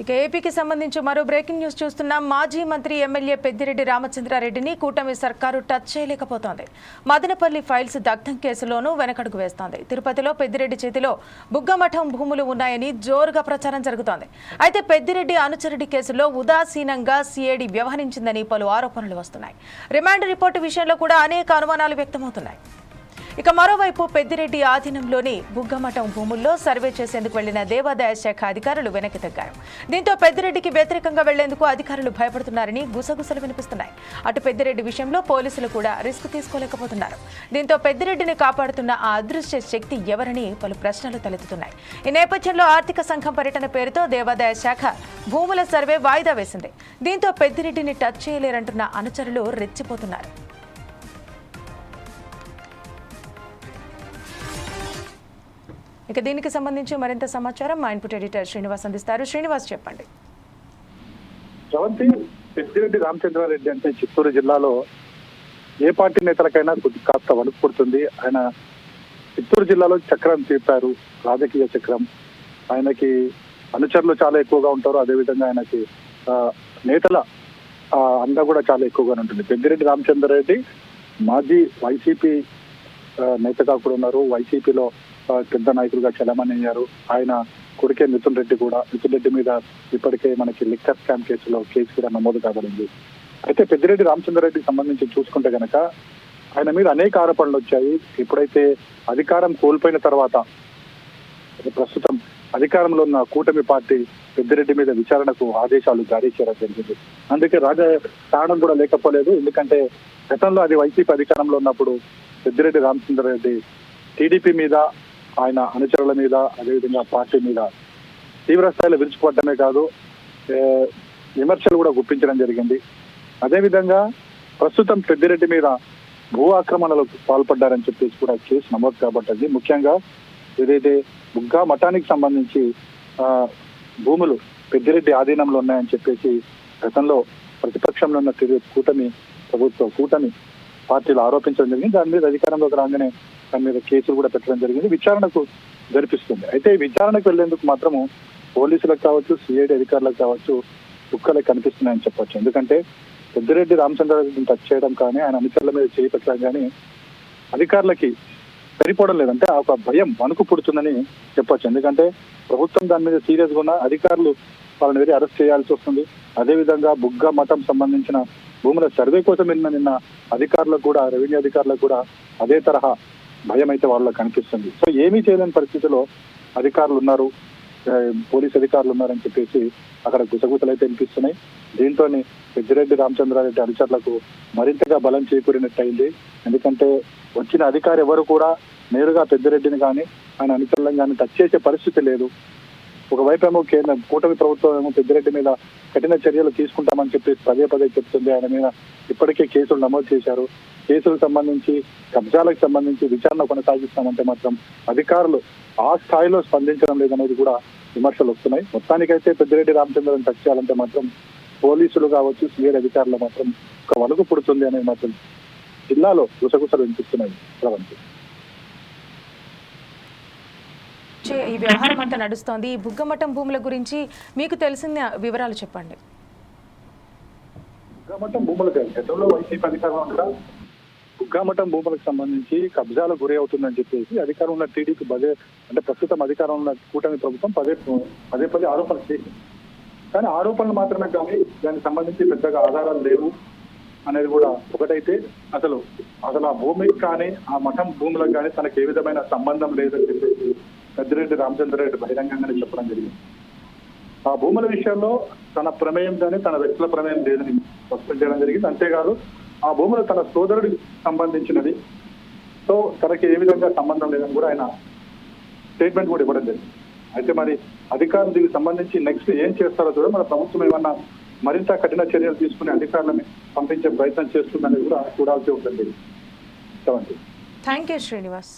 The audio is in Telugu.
ఇక ఏపీకి సంబంధించి మరో బ్రేకింగ్ న్యూస్ చూస్తున్నాం. మాజీ మంత్రి ఎమ్మెల్యే పెద్దిరెడ్డి రామచంద్రారెడ్డిని కూటమి సర్కారు టచ్ చేయలేకపోతోంది. మదనపల్లి ఫైల్స్ దగ్ధం కేసులోనూ వెనకడుగు వేస్తోంది. తిరుపతిలో పెద్దిరెడ్డి చేతిలో బుగ్గమఠం భూములు ఉన్నాయని జోరుగా ప్రచారం జరుగుతోంది. అయితే పెద్దిరెడ్డి అనుచరుడి కేసులో ఉదాసీనంగా సిఐడి వ్యవహరించిందని పలు ఆరోపణలు వస్తున్నాయి. రిమాండ్ రిపోర్టు విషయంలో కూడా అనేక అనుమానాలు వ్యక్తమవుతున్నాయి. ఇక మరోవైపు పెద్దిరెడ్డి ఆధీనంలోని బుగ్గమఠం భూముల్లో సర్వే చేసేందుకు వెళ్ళిన దేవాదాయ శాఖ అధికారులు వెనక్కి తగ్గారు. దీంతో పెద్దిరెడ్డికి వ్యతిరేకంగా వెళ్ళేందుకు అధికారులు భయపడుతున్నారని గుసగుసలు వినిపిస్తున్నాయి. అటు పెద్దిరెడ్డి విషయంలో పోలీసులు కూడా రిస్క్ తీసుకోలేకపోతున్నారు. దీంతో పెద్దిరెడ్డిని కాపాడుతున్న ఆ అదృశ్య శక్తి ఎవరని పలు ప్రశ్నలు తలెత్తుతున్నాయి. ఈ నేపథ్యంలో ఆర్థిక సంఘం పర్యటన పేరుతో దేవాదాయ శాఖ భూముల సర్వే వాయిదా వేసింది. దీంతో పెద్దిరెడ్డిని టచ్ చేయలేరంటున్న అనుచరులు రెచ్చిపోతున్నారు. ఇక దీనికి సంబంధించి మరింత సమాచారం మా ఇన్పుట్ ఎడిటర్ శ్రీనివాస్ అందిస్తారు. శ్రీనివాస్ చెప్పండి. పెద్దిరెడ్డి రామచంద్రారెడ్డి అంటే చిత్తూరు జిల్లాలో ఏ పార్టీ నేతలకైనా కొద్ది కాస్త వణుకు పుడుతుంది. ఆయన చిత్తూరు జిల్లాలో చక్రం తీర్పారు రాజకీయ చక్రం. ఆయనకి అనుచరులు చాలా ఎక్కువగా ఉంటారు. అదేవిధంగా ఆయనకి నేతల ఆ, అండ కూడా చాలా ఎక్కువగా ఉంటుంది. పెద్దిరెడ్డి రామచంద్రారెడ్డి మాజీ వైసీపీ నేతగా కూడా ఉన్నారు. వైసీపీలో పెద్ద నాయకులుగా చలమని అయ్యారు. ఆయన కొడుకే మిథున్ రెడ్డి కూడా. మిథున్ రెడ్డి మీద ఇప్పటికే మనకి లిక్కర్ స్కామ్ కేసులో కేసు కూడా నమోదు కాబడింది. అయితే పెద్దిరెడ్డి రామచంద్రరెడ్డికి సంబంధించి చూసుకుంటే గనక ఆయన మీద అనేక ఆరోపణలు వచ్చాయి. ఎప్పుడైతే అధికారం కోల్పోయిన తర్వాత ప్రస్తుతం అధికారంలో ఉన్న కూటమి పార్టీ పెద్దిరెడ్డి మీద విచారణకు ఆదేశాలు జారీ చేయడం జరిగింది. అందుకే రాజా కారణం కూడా లేకపోలేదు. ఎందుకంటే గతంలో అది వైసీపీ అధికారంలో ఉన్నప్పుడు పెద్దిరెడ్డి రామచంద్రరెడ్డి టీడీపీ మీద ఆయన అనుచరుల మీద అదేవిధంగా పార్టీ మీద తీవ్ర స్థాయిలో కాదు విమర్శలు కూడా గుప్పించడం జరిగింది. అదేవిధంగా ప్రస్తుతం పెద్దిరెడ్డి మీద భూ ఆక్రమణలకు పాల్పడ్డారని చెప్పేసి కూడా కేసు నమోదు కాబట్టింది. ముఖ్యంగా ఏదైతే బుగ్గా మఠానికి సంబంధించి భూములు పెద్దిరెడ్డి ఆధీనంలో ఉన్నాయని చెప్పేసి గతంలో ప్రతిపక్షంలో ఉన్న కూటమి ప్రభుత్వ కూటమి పార్టీలు ఆరోపించడం జరిగింది. దాని మీద అధికారంలోకి రాగానే దాని మీద కేసులు కూడా పెట్టడం జరిగింది. విచారణకు జరిపిస్తుంది. అయితే విచారణకు వెళ్ళేందుకు మాత్రము పోలీసులకు కావచ్చు సిఐడి అధికారులకు కావచ్చు చుక్కలే కనిపిస్తున్నాయని చెప్పొచ్చు. ఎందుకంటే పెద్దిరెడ్డి రామచంద్రారెడ్డిని టచ్ చేయడం కానీ ఆయన అనుచరుల మీద చేయి పెట్టడం కానీ అధికారులకి సరిపోవడం లేదంటే ఆ ఒక భయం వణుకు పుడుతుందని చెప్పొచ్చు. ఎందుకంటే ప్రభుత్వం దాని మీద సీరియస్గా ఉన్న అధికారులు వాళ్ళని వెళ్ళి అరెస్ట్ చేయాల్సి వస్తుంది. అదేవిధంగా బుగ్గ మఠం సంబంధించిన భూముల సర్వే కోసం నిన్న నిన్న అధికారులకు కూడా రెవెన్యూ అధికారులకు కూడా అదే తరహా భయం అయితే వాళ్ళకి కనిపిస్తుంది సో ఏమీ చేయలేని పరిస్థితిలో అధికారులు ఉన్నారు. పోలీస్ అధికారులు ఉన్నారని చెప్పేసి అక్కడ గుసగుసలు అయితే వినిపిస్తున్నాయి. దీంతో పెద్దిరెడ్డి రామచంద్రారెడ్డి అనుచరులకు మరింతగా బలం చేకూరినట్టు అయింది ఎందుకంటే వచ్చిన అధికారి ఎవరు కూడా నేరుగా పెద్దిరెడ్డిని కానీ ఆయన అనుచరులను కానీ టచ్ చేసే పరిస్థితి లేదు. ఒకవైపు ఏమో కేంద్ర కూటమి ప్రభుత్వం ఏమో పెద్దిరెడ్డి మీద కఠిన చర్యలు తీసుకుంటామని చెప్పి పదే పదే చెప్తుంది. ఆయన మీద ఇప్పటికే కేసులు నమోదు చేశారు. కేసులకు సంబంధించి కబ్జాలకు సంబంధించి విచారణ కొనసాగిస్తామంటే మాత్రం అధికారులు ఆ స్థాయిలో స్పందించడం లేదనేది కూడా విమర్శలు వస్తున్నాయి. మొత్తానికైతే పెద్దిరెడ్డి రామచంద్రన్ టచ్ చేయాలంటే మాత్రం పోలీసులు కావచ్చు సిఐడి అధికారులు మాత్రం ఒక వణుకు పుడుతుంది అనేది మాత్రం జిల్లాలో గుసగుసలు వినిపిస్తున్నాయి. ప్రవంతి ఈ వ్యవహారం అంతా నడుస్తోంది. ఈ బుగ్గమఠం భూముల గురించి మీకు తెలిసిన వివరాలు చెప్పండి. బుగ్గామఠం భూములకు గతంలో వైసీపీ అధికారంలో కూడా భూములకు సంబంధించి కబ్జాలకు గురి అవుతుందని చెప్పేసి అధికారం ఉన్న టీడీపీ పదే అంటే ప్రస్తుతం అధికారం ఉన్న కూటమి ప్రభుత్వం పదే పదే పదే ఆరోపణలు చేసింది. కానీ ఆరోపణలు మాత్రమే కానీ దానికి సంబంధించి పెద్దగా ఆధారాలు లేవు అనేది కూడా ఒకటైతే అసలు అసలు ఆ భూమికి కానీ ఆ మఠం భూములకు కానీ తనకు ఏ విధమైన సంబంధం లేదని చెప్పేసి పెద్దిరెడ్డి రామచంద్రరెడ్డి బహిరంగంగానే చెప్పడం జరిగింది. ఆ భూముల విషయంలో తన ప్రమేయం కానీ తన వ్యక్తుల ప్రమేయం లేదని స్పష్టం చేయడం జరిగింది. అంతేకాదు ఆ భూములు తన సోదరుడికి సంబంధించినది సో తనకి ఏ విధంగా సంబంధం లేదని కూడా ఆయన స్టేట్మెంట్ కూడా ఇవ్వడం జరిగింది. అయితే మరి అధికారులు దీనికి సంబంధించి నెక్స్ట్ ఏం చేస్తారో చూడ మన ప్రభుత్వం ఏమన్నా మరింత కఠిన చర్యలు తీసుకుని అధికారులను పంపించే ప్రయత్నం చేస్తుందని కూడా చూడాల్సి ఉంటుంది. Thank you Srinivas.